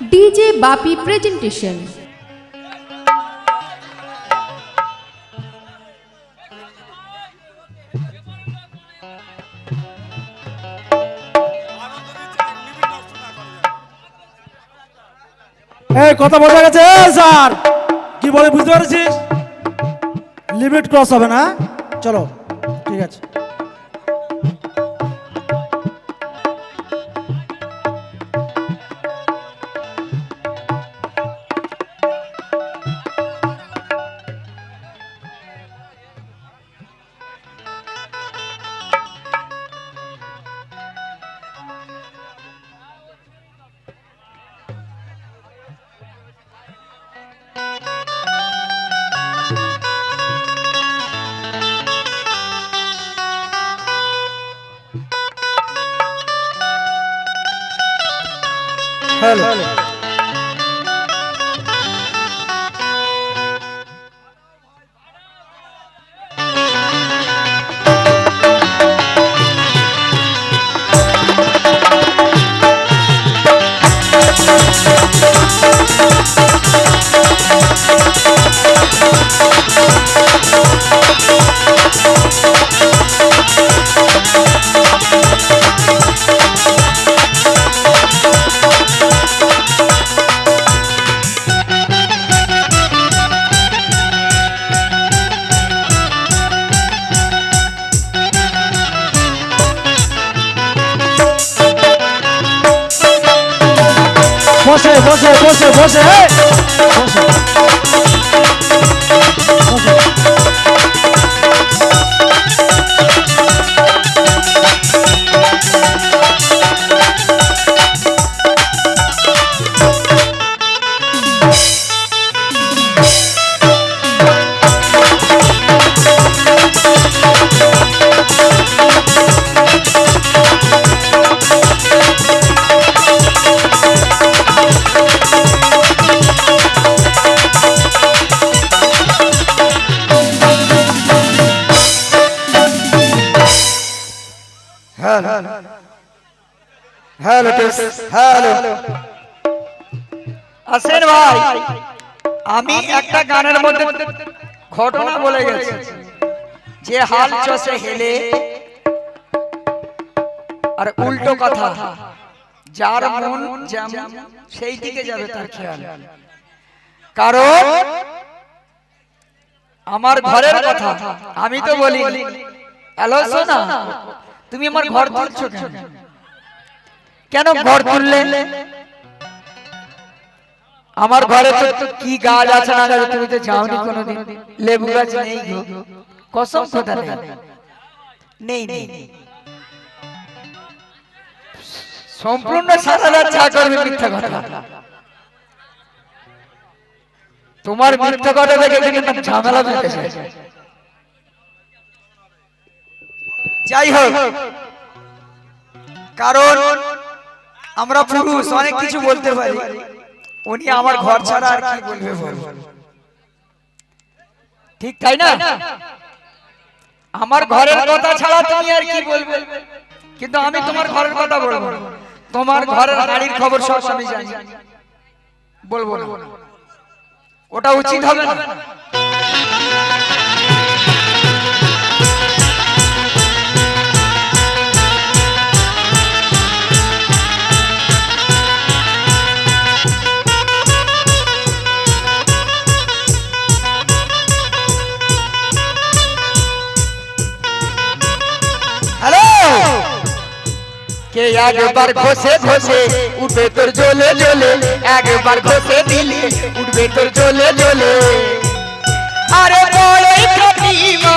DJ বাপি presentation. এই, কথা বোঝা গেছে? স্যার, কি বলে বুঝতে পারছিস? লিমিট ক্রস হবে না? চলো, ঠিক আছে। হ্যালো বসে বসে বসে বসে বসে। হ্যালো। আসেন ভাই আমি একটা গানের মধ্যে ঘটনা বলে গেছি। যে হাল চষে হেলে। আর উল্টো কথা। যার মন যেমন সেই দিকে যাবে তার খেয়াল। কারণ আমার ঘরের কথা। আমি তো বলি হ্যালো সোনা তুমি আমার ঘর তুলছো কেন? কেন ঘর তুললে? আমার ঘরে তো কি গাছ আছে না গাছ তুমি তো যাওনি কোনোদিন। লেবু গাছ নেই গো। কসম কথা নেই। নেই। নেই সম্পূর্ণ সারা রাত চা করবে মিথ্যা কথা। তোমার মিথ্যা কথা দেখে না ঝামেলা বেঁধেছে। যাই হোক। কারণ আমরা পুরুষ অনেক কিছু বলতে পারি। উনি আমার ঘর ছাড়া আর কি বলবে বলো? ঠিক তাই না? আমার ঘরের কথা ছাড়া তুমি আর কি বলবে? কিন্তু আমি তোমার ঘরের কথা বলব। তোমার ঘরের হাড়ির খবর সব আমি জানি। বলব ওটা উচিত হবে না। কে একবার ঘষে ঘষে উঠবে তোর জ্বলে জ্বলে একবার ঘষে দিলি, উঠবে তোর জ্বলে জ্বলে আরে বড়ই প্রতিমা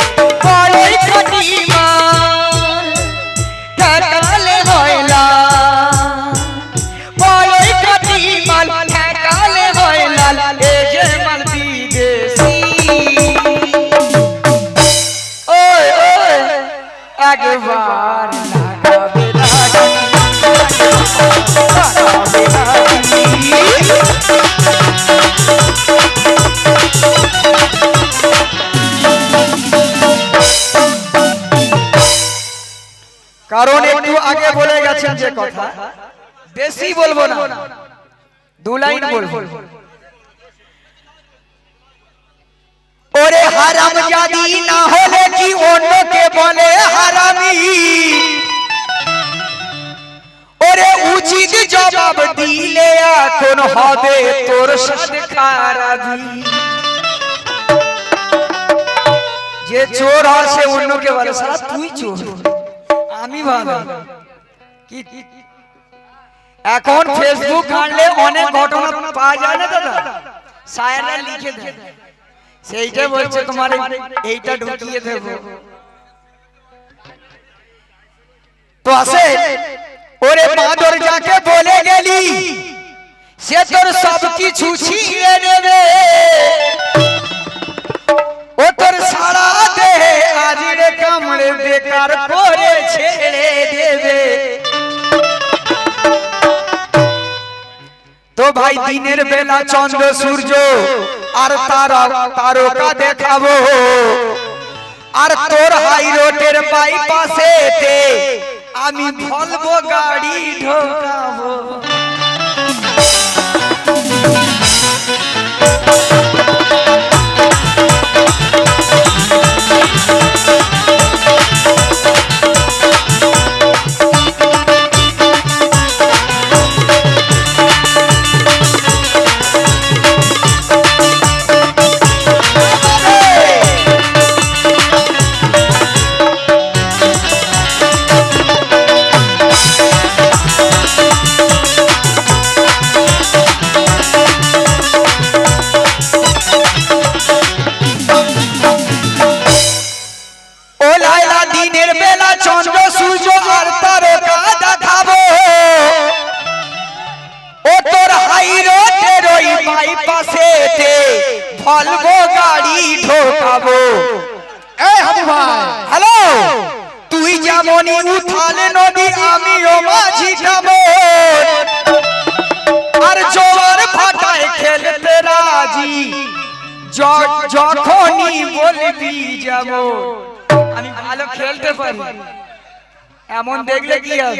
যে কথা বেশি বলব না দু লাইন বলব ওরে হারাম জাদি না হলে কি অন্যকে বলে হারামি ওরে উচিত জবাব দিলে এখন হবে তোর সাথে খারাপি যে চোর হয় সে অন্যকে বলে সারা তুই চোর আমি ভালো কি এখন ফেসবুক ঘাঁটলে অনেক ঘটনা পাওয়া যায় না দাদা? সায়েরা লিখে দেয় সেইটা বলছে তোমার এই- এইটা ঢুকিয়ে দেব। তো আসে ওরে বাদর যাকে বলে গেলি সে তোর সব কিছু ছিঁড়ে নেবে। ও তোর সারা দেহে আজিরে কামড়ে বেকার করে ছেড়ে দেবে। তো ভাই দিনের বেলা চন্দ্র সূর্য আর তারা তারকা দেখাবো। আর তোর হাই রোডের বাইপাসে আমি ভলবো গাড়ি ঢোকাবো। আমি ভালো খেলতে পারি। এমন দেখলে কি হবে?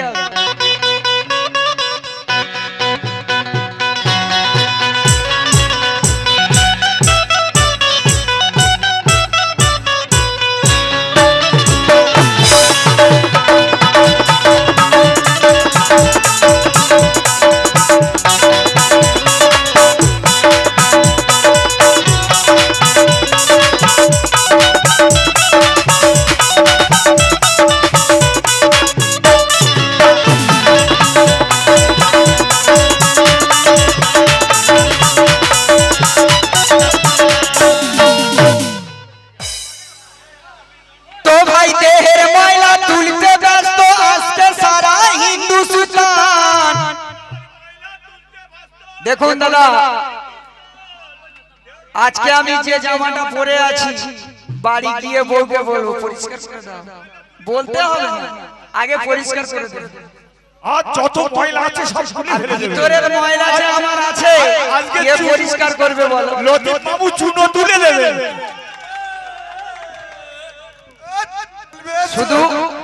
যে জামাটা পরে আছি। বাড়ি গিয়ে বউকে বলব পরিষ্কার করে দাও। বলতে হবে না। আগে পরিষ্কার করে দেবে। আর যত ময়লা আছে সব ফেলে দেবে। ভিতরের ময়লা যে আমার আছে আজকে কে পরিষ্কার করবে বলো। লতিফ বাবু চুনো তুলে শুধু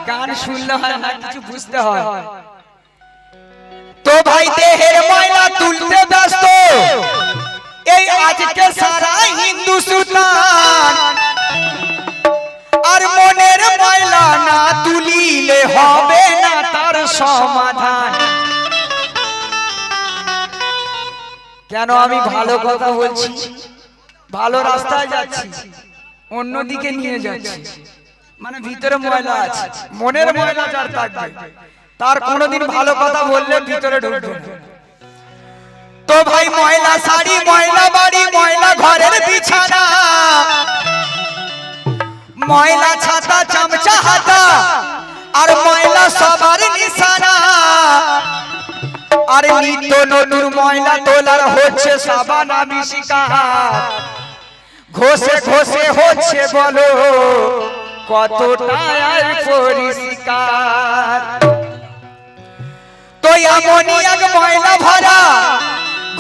গান শুনলে হয় না কিছু বুঝতে হয়। তো ভাই দেহের ময়লা তুলতে ব্যস্ত। এই আজকে সারা হিন্দুস্তান আর মনের ময়লা না তুলিলে হবে না তার সমাধান। কেন আমি ভালো কথা বলছি? ভালো রাস্তায় যাচ্ছি, অন্যদিকে নিয়ে যাচ্ছি। মানে ভিতরে ময়লা আছে, মনের ময়লা যার তার কোনোদিন ভালো কথা বললে ভিতরে ঢুকবে। তো ভাই ময়লা শাড়ি, ময়লা বাড়ি, ময়লা ঘরের বিছানা। ময়লা ছাতা, চামচা, হাতা, আর ময়লা সবার নিশানা। আর নিত্য নতুন ময়লা তোলার হচ্ছে সাবান শিকার ঘষে ঘষে হচ্ছে বলো, কতটা পরিষ্কার। তো এমনই এক ময়লা ভরা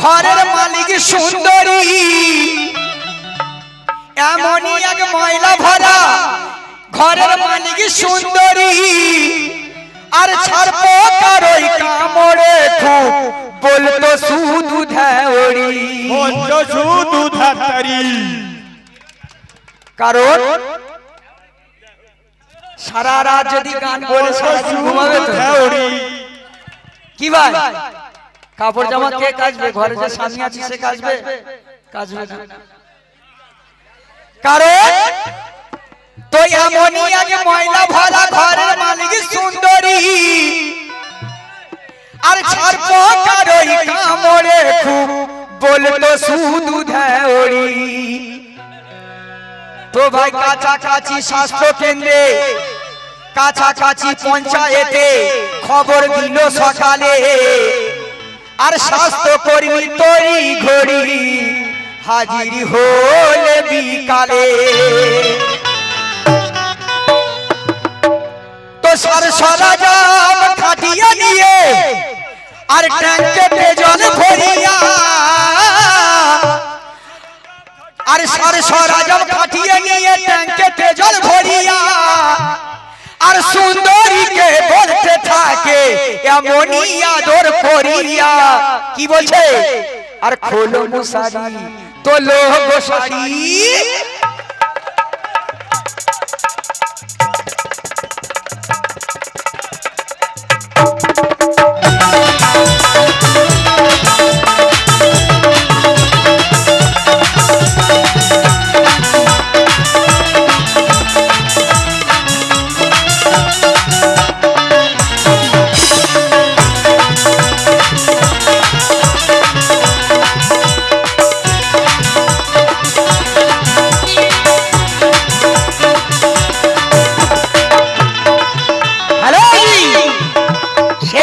ঘরের মালিক সুন্দরী। এমনই এক ময়লা ভরা ঘরের মালিক সুন্দরী। আর ছাড়বো কারোই কামড়ে খুব বলতো শুধু ধ্যাওড়ি শুধু ধাতারি কারণ সারা রাত যদি গান বলে ঘুমাবে তো? কি ভাই? কাপড় জামা কে কাচবে? ঘরে যে স্বামী আছে সে কাচবে? কাচবে। না। কারণ? তো এমনই আগে ময়লা ভরা ঘরের মালিক সুন্দরী। আর ছাড়বো কারোই কামড়ে খুব বলতো শুধু ধ্যাওড়ি। তো ভাই কাছাকাছি স্বাস্থ্য কেন্দ্রে কাছাকাছি পঞ্চায়েতে খবর দিল সকালে। আর স্বাস্থ্য কর্মী তরি ঘড়ি হাজির হলে বিকালে। তো সার সরঞ্জাম খাটিয়ে নিয়ে আর ট্যাঙ্কে জল ভরিয়া আর সার সরঞ্জাম খাটিয়ে নিয়ে ট্যাঙ্কে এমনই আদর করিয়া কি বলছে? আর খোলো মুসারি তোলো গোসারি।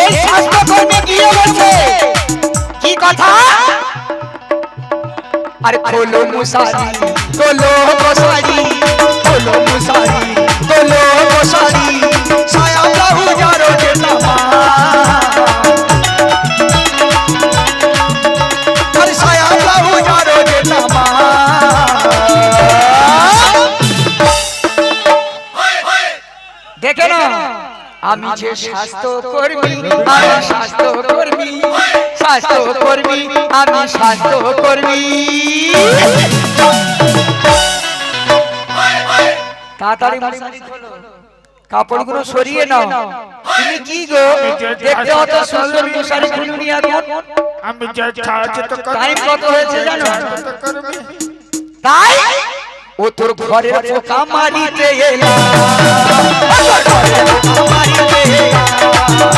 সেই স্বাস্থ্যকর্মী গিয়ে বলছে কি কথা? আরে খোলো মুসারি তোলো গোসারি খোলো মুসারি তোলো গোসারি ছায়া বাহু যারো যে নামা। আমি যে স্বাস্থ্য কর্মী আমি স্বাস্থ্য কর্মী স্বাস্থ্য কর্মী আমি স্বাস্থ্য কর্মী তাড়াতাড়ি মশারি খোলো। কাপড়গুলো সরিয়ে নাও। তুমি কি গো? দেখতে অত সুন্দর মশারি খুলুনি এখন আমি যা ছাড়ছে তো টাইম কত হয়েছে জানো? তাই? ও তোর ঘরের পোকা মারিতে এলাম ও তোর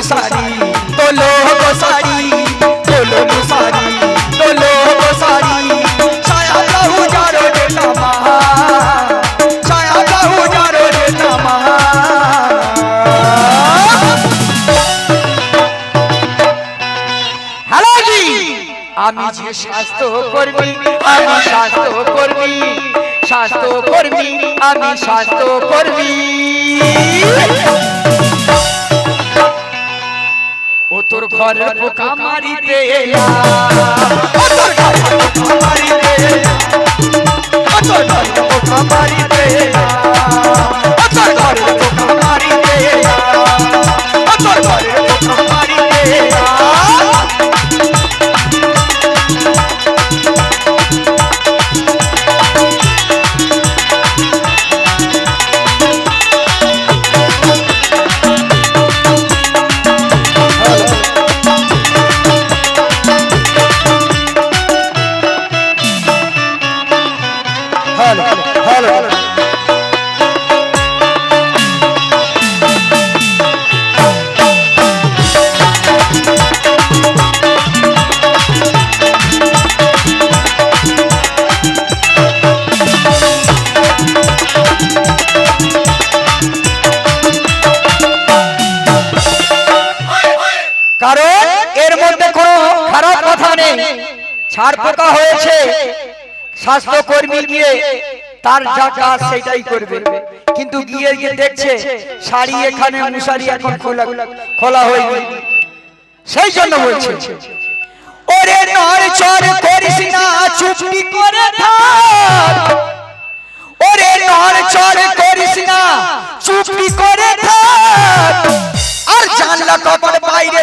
মুসারি তোলো খোলো মুসারি তোলো যে স্বাস্থ্য কর্মী, আমি স্বাস্থ্য কর্মী স্বাস্থ্য কর্মী, আমি স্বাস্থ্য কর্মী। ও তোর ঘরে পোকা মারিতে এলাম। ও তোর ঘরে পোকা মারিতে এলাম। ও তোর ঘরে পোকা মারিতে এলাম। ও তোর ঘরে পোকা মারিতে এলাম। ও তোর ঘরে পোকা মারিতে এলাম। হ্যালো এর মধ্যে কোনো খারাপ কথা নেই। ছাড় পোকা হয়েছে। স্বাস্থ্যকর্মী গিয়ে তার যা কাজ সেটাই করবে। কিন্তু গিয়ে গিয়ে দেখছে শাড়ি এখানে মশারি এখন খোলা খোলা হয়নি। সেই জন্য বলছে ওরে নড় চড় করিস না চুপটি করে থাক। ওরে নড় চড় করিস না চুপটি করে থাক। আর জানলা কপাল বাইরে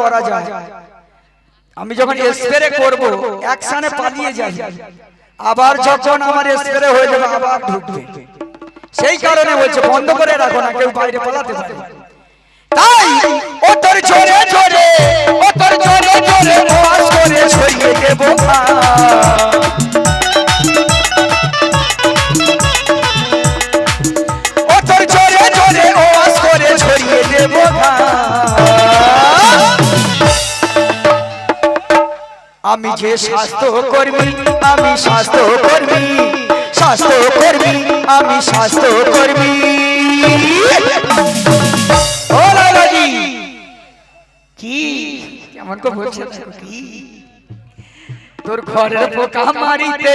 করা যায়। আমি যখন স্প্রে করব একসানে পালিয়ে যাই। আবার যখন আমার স্প্রে হয়ে যাবে আবার ঢুকবে। সেই কারণে বলছে বন্ধ করে রাখো না কেউ বাইরে পালাতে পারে। তাই ও তোর জোরে জোরে ও তোর জোরে জোরে করে ছড়িয়ে দেবো আমি যে স্বাস্থ্য কর্মী আমি স্বাস্থ্য কর্মী। স্বাস্থ্য কর্মী আমি স্বাস্থ্য কর্মী। ও লালাজি কি? কেমন কো বলছে কি? তোর ঘরের পোকা মারিতে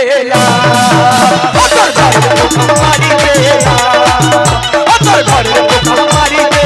তোর ঘরের পোকা মারিতে তোর ঘরের পোকা মারিতে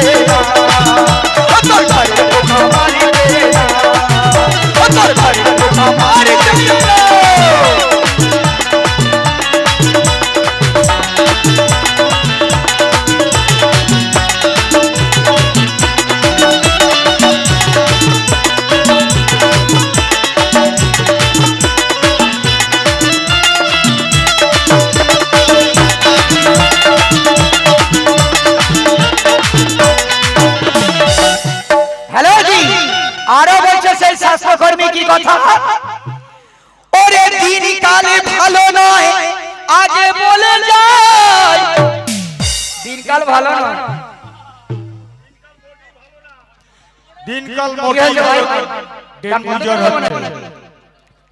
হচ্ছে।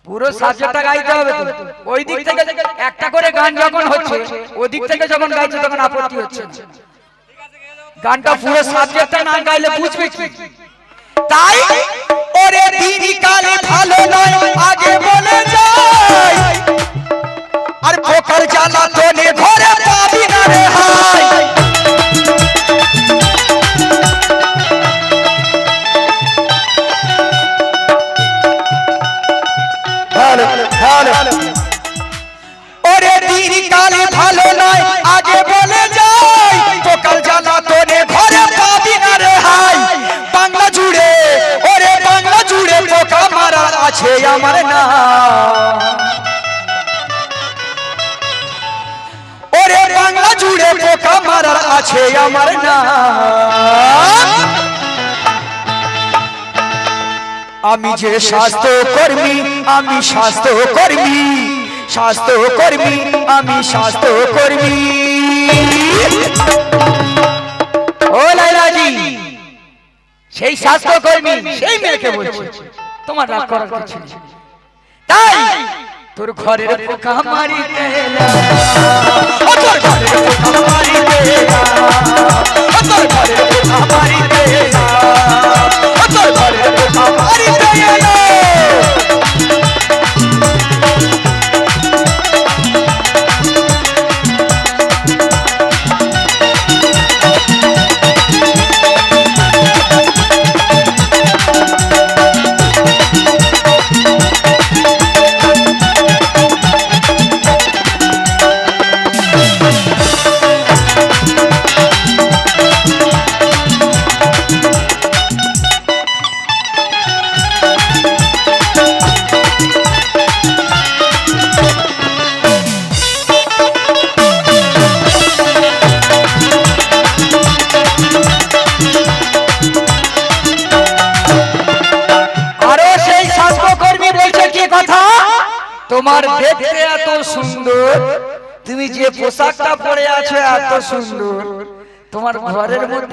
পুরো সাবজেক্টটা গাইতে হবে তো। ওই দিক থেকে একটা করে গান যখন হচ্ছে ওই দিক থেকে যখন গাইছে তখন আপত্তি হচ্ছে গানটা পুরো সাবজেক্টটা না গাইলে বুঝবে কি? তাই ওরে দিদি কালে ভালো নয় আগে বলে যাই আর পোকার জ্বালা আমার না ওরে বাংলা জুড়ে পোকা মারা আছে আমার না আমি যে স্বাস্থ্য কর্মী আমি স্বাস্থ্য কর্মী স্বাস্থ্য কর্মী আমি স্বাস্থ্য কর্মী ও লাইলাজি সেই স্বাস্থ্য কর্মী সেই মেয়েকে বলছি। তোমার রাগ করার কিছু নেই। তাই তোর ঘরের পোকা মারিতে তোর ঘরের পোকা মারিতে তোর ঘরের পোকা মারিতে তোর ঘরের পোকা মারি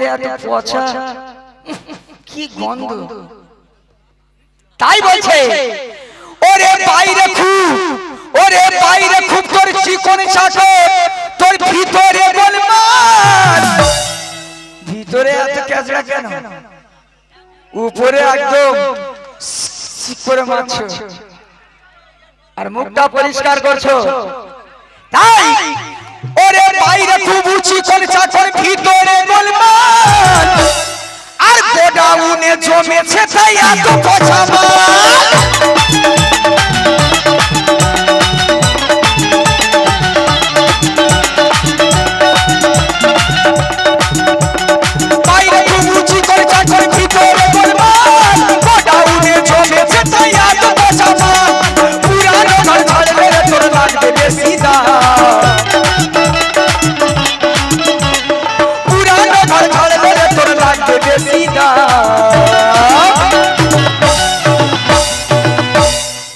মধ্যে এত পচা? কি গন্ধ? তাই বলছে ওরে বাইরে খুব ওরে বাইরে খুব তোর চিকন চাকর তোর ভিতরে বলমান ভিতরে এত ক্যাচড়া কেন? উপরে একদম করে মারছো। আর মুখটা পরিষ্কার করছ। তাই ওরে বাইরে খুব উঁচি করে চাকর ভিতরে গোলমাল। আর গোডাউনে জমেছে তাই এত পচা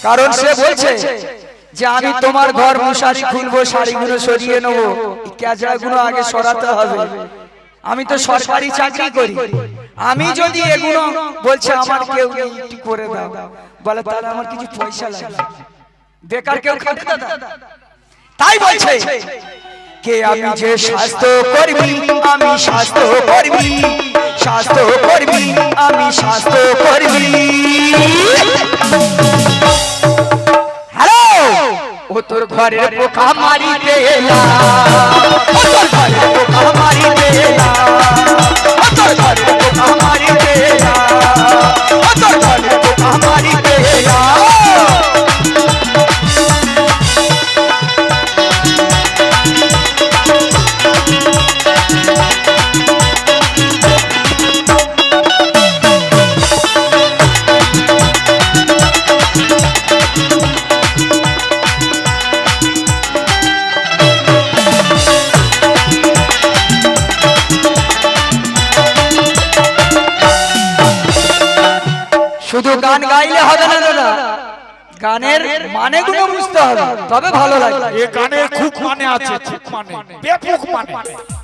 কারণ সে বলছে যে আমি তোমার ঘর মশারি খুলবো, শাড়িগুলো সরিয়ে নেব। ক্যাজড়াগুলো আগে সরাতে হবে। আমি তো সরকারি চাকরি করি। আমি যদি এগুলো বলছে, আমার কেউ করে দাও। বলে, তাহলে আমার কিছু পয়সা লাগবে। বেকার কেউ দাদা। তাই বলছে কে আমি যে স্বাস্থ্য কর্মী আমি স্বাস্থ্য কর্মী স্বাস্থ্য কর্মী আমি স্বাস্থ্য কর্মী। হ্যালো ও তোর ঘরের পোকা মারিতে ও তোর ঘরের পোকা মারিতে ও তোর ঘরের পোকা মারিতে ও তোর ঘরের পোকা মারিতে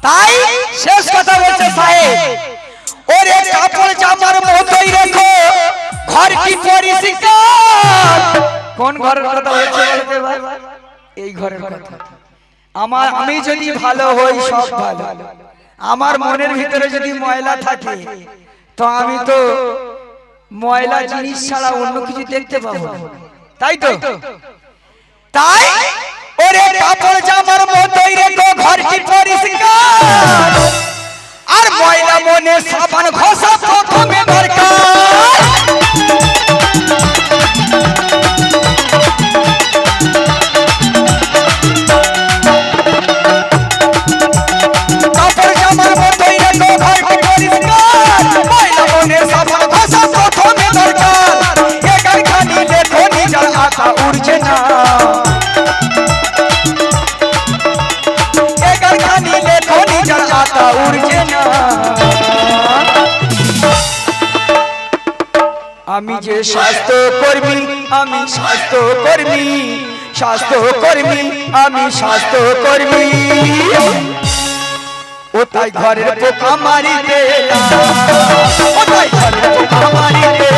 তাই শেষ কথা বলছে সাহেব। ওরে কাপড় জামার মতোই রেখো ঘর কি পরিষ্কার। কোন ঘরের কথা বলছে বলতে ভাই? এই ঘরের কথা। আমার আমি যদি ভালো হই সব ভালো। আমার মনের ভিতরে যদি ময়লা থাকে তো আমি তো ময়লা জিনিস ছাড়া অন্য কিছু দেখতে পাবো। তাই তো। তাই ওরে কাপড় জামার মতোই রেখো ঘরটি পরিষ্কার। আর ময়লা মনে সাবান ঘষা প্রথমে উড়ছে না। আমি যে স্বাস্থ্য কর্মী আমি স্বাস্থ্য কর্মী স্বাস্থ্য কর্মী আমি স্বাস্থ্য কর্মী। ও তাই ঘরের পোকা মারি দে ও তাই ঘরের পোকা মারি দে